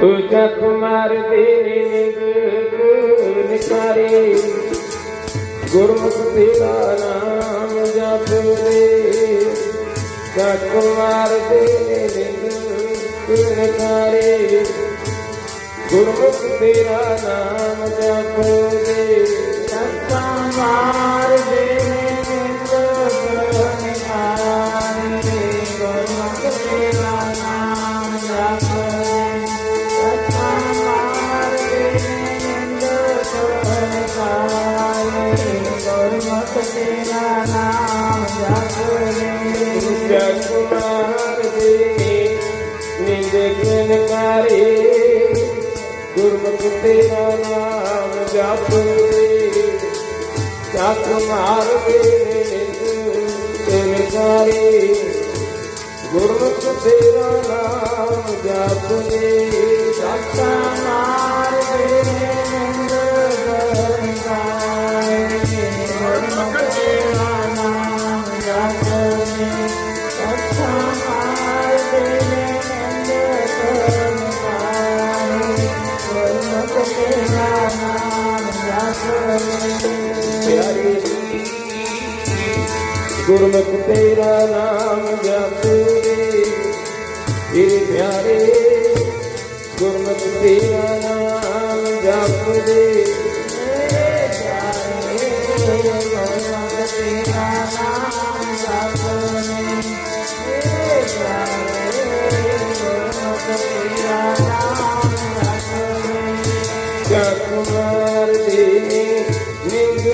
ਪੂਜਾ ਕੁਮਾਰ ਦੇ ਨਿੰਦ ਨਿਕਾਰੇ ਗੁਰਮੁਖ ਤੇਰਾ ਨਾਮ ਜਪਦੇ। ਜਾ ਕੁਮਾਰ ਦੇ ਨਿੰਦ ਨਿਕਾਰੇ ਗੁਰਮੁਖ ਤੇਰਾ ਨਾਮ ਜਪਦੇ। ਨਿਹਾਰੇ ਗੁਰਮੁਖ ਤੇਰਾ ਨਾਮ ਜਪੇ ਪੂਜਾ ਕੁਮਾਰ ਦੇ ਨਿੰਦ ਨਿਕਾਰੇ ਗੁਰਮੁਖ ਤੇਰਾ ਨਾਮ ਜਪਦੇ ਜਾ ਕੁਮਾਰ ਦੇ ਨਿੰਦ ਨਿਕਾਰੇ ਗੁਰਮੁਖ ਤੇਰਾ ਨਾਮ ਜਪਦੇ ਸੱਚਾ ਮਾਰ ਗੁਰਮੁਖ ਤੇਰਾ ਨਾਮ ਜਪੇ ਪਿਆਰੇ ਗੁਰਮੁਖ ਤੇਰਾ ਨਾਮ ਜਪਦੇ ਇਹ ਪਿਆਰੇ ਗੁਰਮੁਖ ਤੇਰਾ ਨਾਮ ਜਪਦੇ ਜਗਮਾਰ